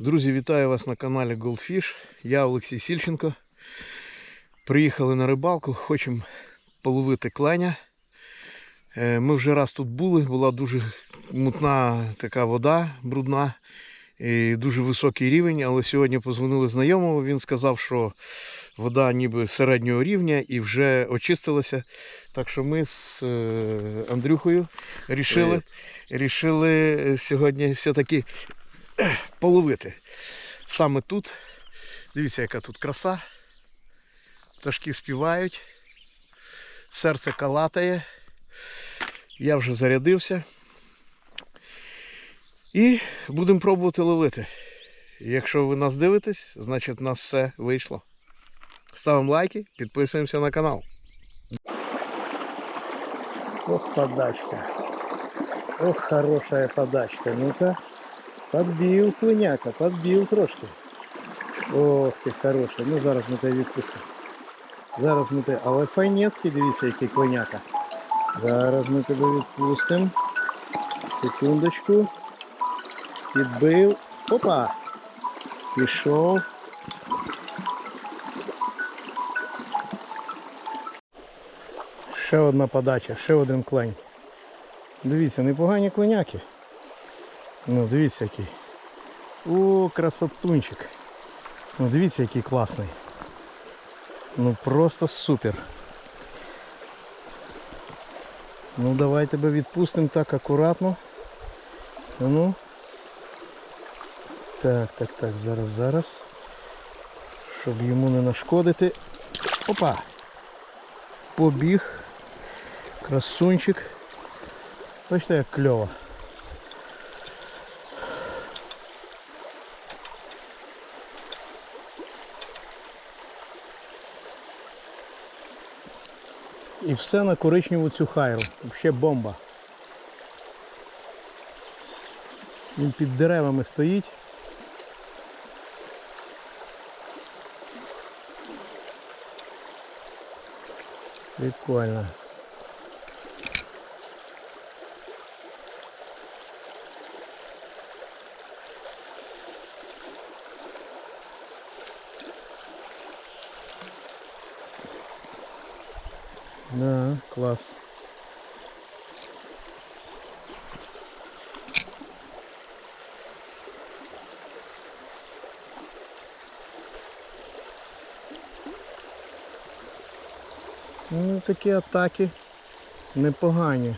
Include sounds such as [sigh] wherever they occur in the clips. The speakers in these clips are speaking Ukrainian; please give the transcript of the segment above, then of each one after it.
Друзі, вітаю вас на каналі Goldfish. Я Олексій Сільченко. Приїхали на рибалку, хочемо половити кленя. Е, Ми вже раз тут були, була дуже мутна така вода, брудна, і дуже високий рівень, але сьогодні позвонили знайомому, він сказав, що вода ніби середнього рівня і вже очистилася. Так що ми з е, Андрюхою рішили, рішили сьогодні все-таки половити. Саме тут. Дивіться, яка тут краса. Пташки співають. Серце калатає. Я вже зарядився. І будемо пробувати ловити. Якщо ви нас дивитесь, значить у нас все вийшло. Ставимо лайки, підписуємося на канал. Ох, подачка. Ох, хорошая подачка. Ну-ка. Подбил клиняка, подбил трошки. Ох ти хороший. Ну зараз ми тебе відпустимо. Зараз ми тебе. Але файнецький, дивіться, який клиняка. Зараз ми тебе відпустимо. Секундочку. Підбив. Опа! Пішов. Ще одна подача, ще один клень. Дивіться, непогані клиняки. Ну, дивіться який. О, красотунчик. Ну дивіться, який класний. Ну просто супер. Ну давай тебе відпустимо так акуратно. Ну. Так, так, так, зараз, зараз. Щоб йому не нашкодити. Опа! Побіг. Красунчик. Бачите, як кльово. І все на коричневу цю хайру. Взагалі бомба. Він під деревами стоїть. Прикольно. Да, класс. Ну, такі атаки непогані.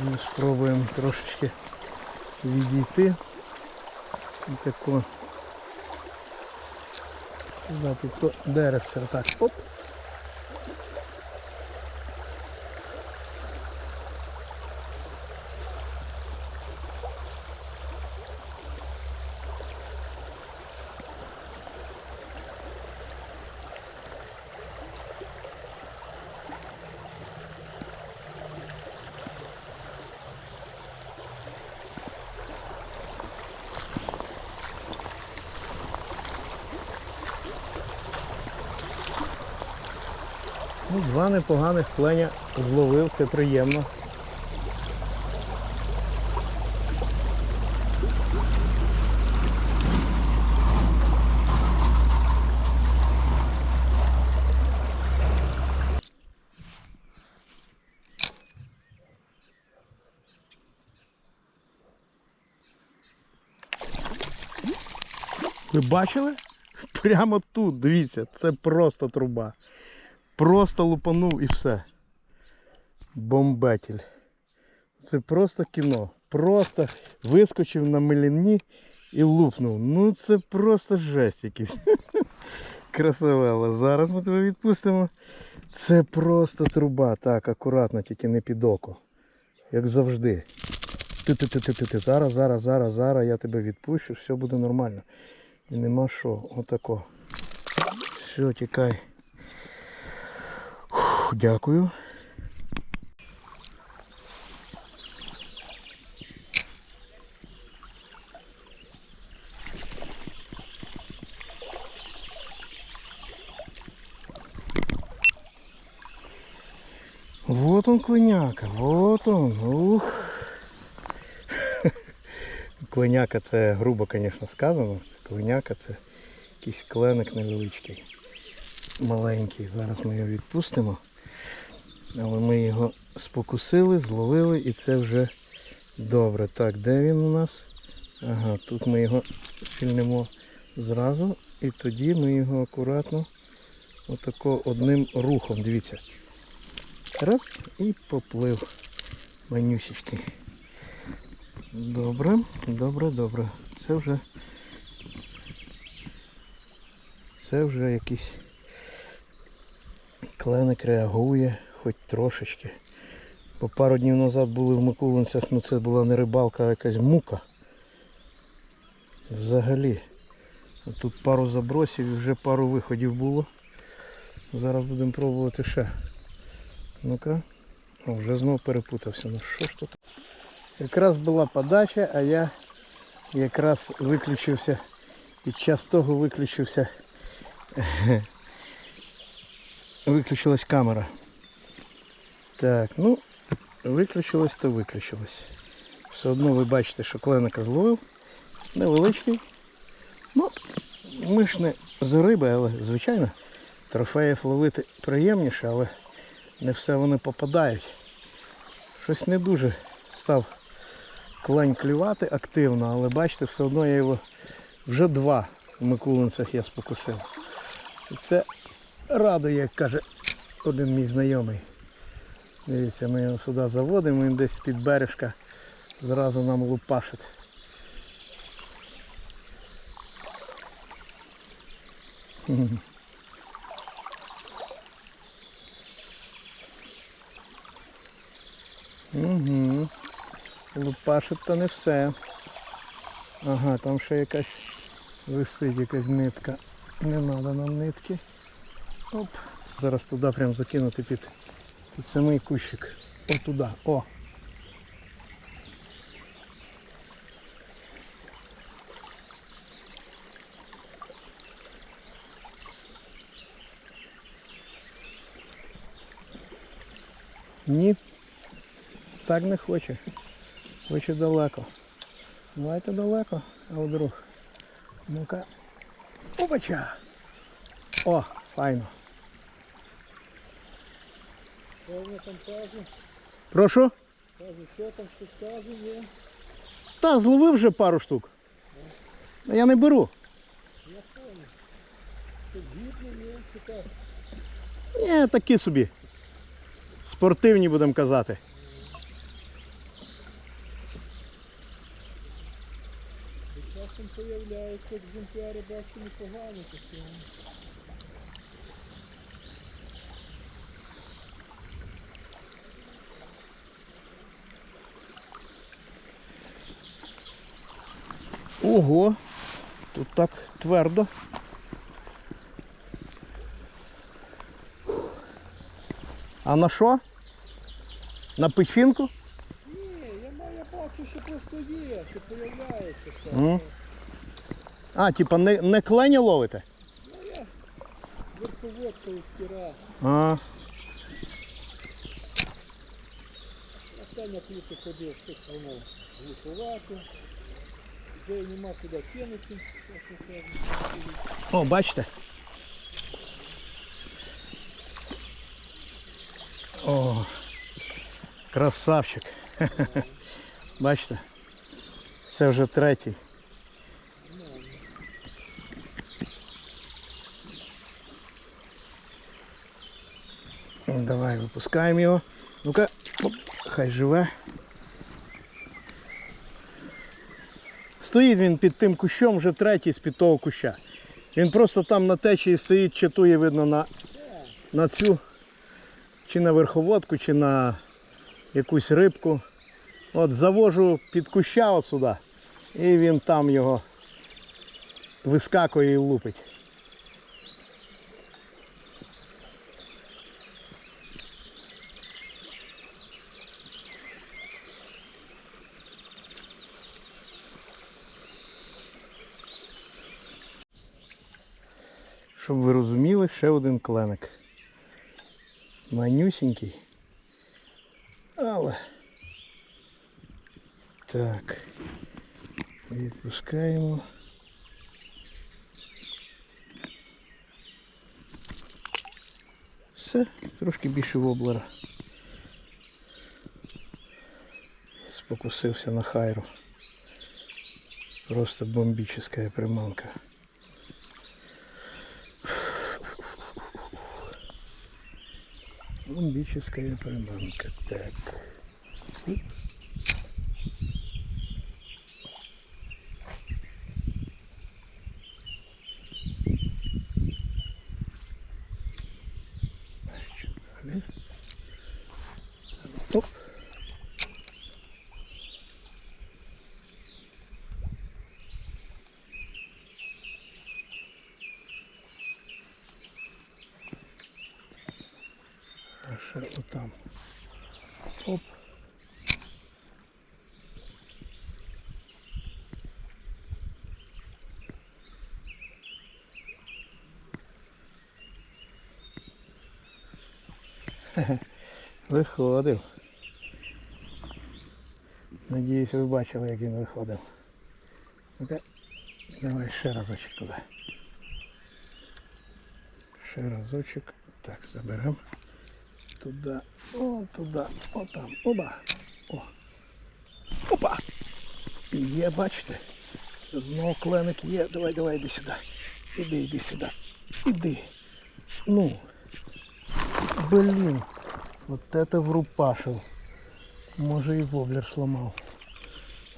Ми спробуємо трошечки відійти. І тако. Сюди під то деревце. Оп. Ну, два непоганих пленя зловив, це приємно. Ви бачили? Прямо тут, дивіться, це просто труба. Просто лупанув і все. Бомбетель. Це просто кіно. Просто вискочив на миліні і лупнув. Ну це просто жесть якийсь. [laughs] Красавела. Зараз ми тебе відпустимо. Це просто труба. Так, акуратно, тільки не під око. Як завжди. Ти-ти-ти-ти-ти. Зараз, зараз, зараз, зараз я тебе відпущу, все буде нормально. І нема що. Отако. Все, тікай. Дякую. Вот он клиняка, вот он, ух. Клиняка це грубо, звісно, сказано. Це клиняка це якийсь кленик невеличкий, маленький. Зараз ми його відпустимо. Але ми його спокусили, зловили і це вже добре. Так, де він у нас? Ага, тут ми його фільнемо зразу і тоді ми його акуратно отако одним рухом. Дивіться. Раз і поплив. Манюсічки. Добре, добре, добре. Це вже. Це вже якийсь кленик реагує хоч трошечки. Бо пару днів назад були в Микулинцях, ну це була не рибалка, а якась мука. Взагалі. Тут пару забросів і вже пару виходів було. Зараз будемо пробувати ще. Ну-ка. Вже знов перепутався. Ну що ж тут? Якраз була подача, а я якраз виключився. Під час того виключився. [laughs] Виключилась камера. Так, ну, виключилось, то виключилось. Все одно ви бачите, що кленика зловив. Невеличкий. Ну, ми ж не за риби, але звичайно, трофеїв ловити приємніше, але не все вони попадають. Щось не дуже став клень клювати активно, але бачите, все одно я його вже два в Микулинцях я спокусив. І це радує, як каже один мій знайомий. Дивіться, ми його сюди заводимо, він десь з-під бережка зразу нам лупашить. Угу. Лупашить то не все. Ага, там ще якась висить якась нитка. Не треба нам нитки. Оп. Зараз туди прям закинути під, під самий кущик. О туди. О. Ні. Так не хоче. Хоче далеко. Давайте далеко, а вдруг. Ну-ка. Опача! О, файно. Прошу? Що там, що скажу, є? Та, зловив вже пару штук. Я не беру. Тут гідно є? Ні, такі собі. Спортивні будемо казати. Часом появляється екземпляри, бачу, непогані такі. Ого, тут так твердо. А на що? На печінку? Ні, я маю я бачу, що просто є, що появляється. М. А, типа не, не кленя ловите? Верховодка у стіра. А, Останнє кліпи ходив, щось воно глуховато. Вже нема куди кинути. о, бачите? О, красавчик. [laughs] Бачите? Це вже третій. Давай випускаємо його. Ну-ка, хай живе. Стоїть він під тим кущом, вже третій з-під того куща. Він просто там на течії стоїть, чатує, видно, на, на цю, чи на верховодку, чи на якусь рибку. От завожу під куща сюди, і він там його вискакує і лупить. Щоб ви розуміли, ще один кленик. Манюсінький. Але. Так. Відпускаємо. Все, трошки більше воблера. Спокусився на хайру. Просто бомбическая приманка. Бомбическая приманка. Так. Далі? Оп. [laughs] Виходив. Надіюсь, ви бачили, як він виходив. Давай ще разочок туди. Ще разочок. Так, заберемо. Туди, о, туди, о там, оба. О. Опа! Є, бачите? Знову кленик є. Давай, давай, іди сюди. Іди, іди сюди. Іди. Ну. Блін. Вот это врупашил. Може і воблер сломав.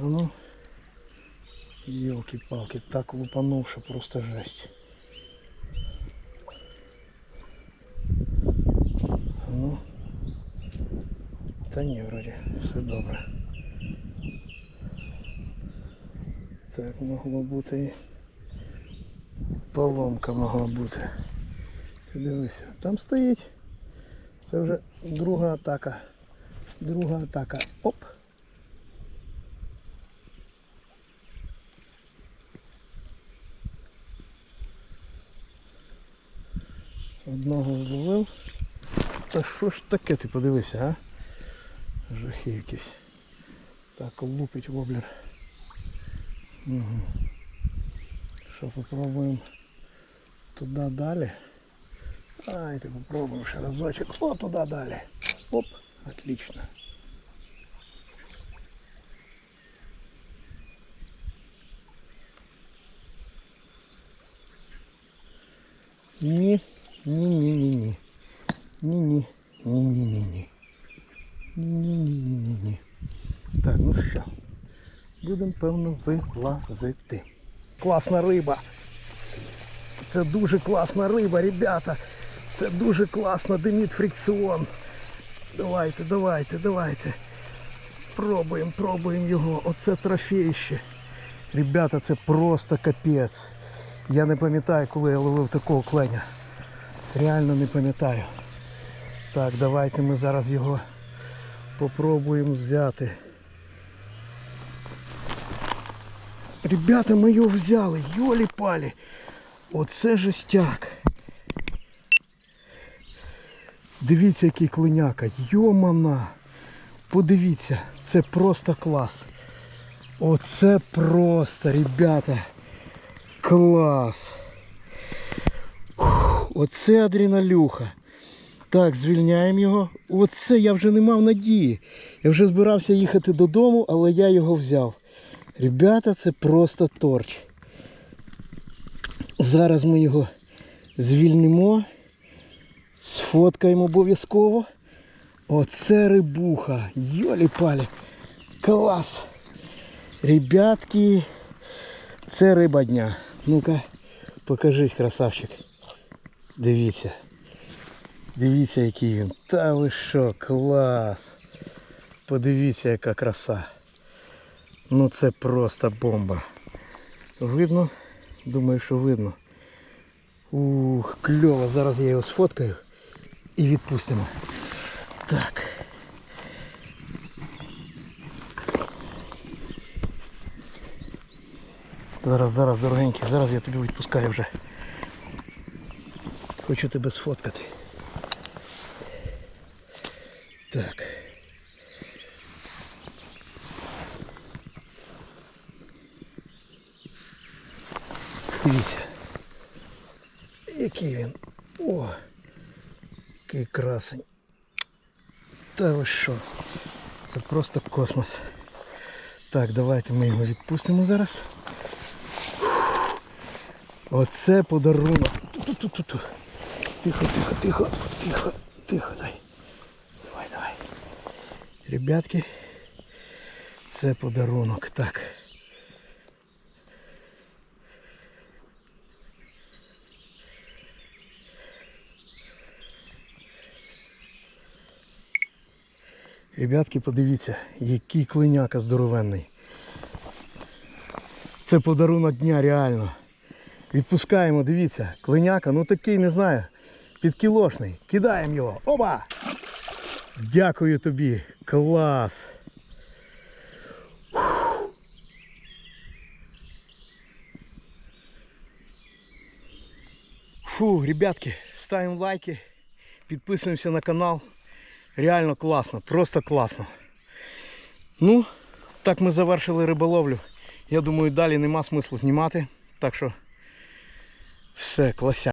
А ну. Елки-палки, так лупанув, що просто жесть. А Ну. Та ні, вроді, все добре. Так могло бути і поломка могла бути. Ти дивися, там стоїть. Це вже друга атака. Друга атака. Оп. Одного зловив. Та що ж таке, ти подивися, а? Жахи якісь. Так, лупить воблер. Угу. Що, попробуємо туди далі. Давайте попробуем ще разочек. О, туда дали. Оп, отлично. Ні, ні, ні, ні, ні. Ні, ні, ні, ні, ні, ні. Ні, ні, ні, ні, ні, ні. Так, ну що. Будемо, певно, вилазити. Класна риба. Це дуже класна риба, ребята. Це дуже класно, диміт фрикціон. Давайте, давайте, давайте. Пробуємо, пробуємо його. Оце трофейще. Ребята, це просто капець. Я не пам'ятаю, коли я ловив такого кленя. Реально не пам'ятаю. Так, давайте ми зараз його попробуємо взяти. Ребята, ми його взяли. Йолі-палі. Оце жестяк. Дивіться, який клиняка. Йомана. Подивіться, це просто клас. Оце просто, ребята. Клас. Оце адреналюха. Так, звільняємо його. Оце я вже не мав надії. Я вже збирався їхати додому, але я його взяв. Ребята, це просто торч. Зараз ми його звільнимо. Сфоткаємо обов'язково. Оце рибуха. Йолі-палі. Клас. Ребятки, це риба дня. Ну-ка, покажись, красавчик. Дивіться. Дивіться, який він. Та ви що, клас. Подивіться, яка краса. Ну це просто бомба. Видно? Думаю, що видно. Ух, кльово. Зараз я його сфоткаю і відпустимо. Так. Зараз, зараз, дорогенький, зараз я тобі відпускаю вже. Хочу тебе сфоткати. Так. Дивіться. Який він. О! Який красень. Та ви що? Це просто космос. Так, давайте ми його відпустимо зараз. Оце подарунок. Ту-ту-ту-ту. Тихо, тихо, тихо, тихо, тихо, дай. Давай, давай. Ребятки, це подарунок. Так. Ребятки, подивіться, який клиняка здоровенний. Це подарунок дня реально. Відпускаємо, дивіться, клиняка, ну такий, не знаю, підкілошний. Кидаємо його. Оба! Дякую тобі. Клас. Фу, ребятки, ставимо лайки, підписуємося на канал. Реально класно, просто класно. Ну, так ми завершили риболовлю. Я думаю, далі нема смислу знімати. Так що все, клася.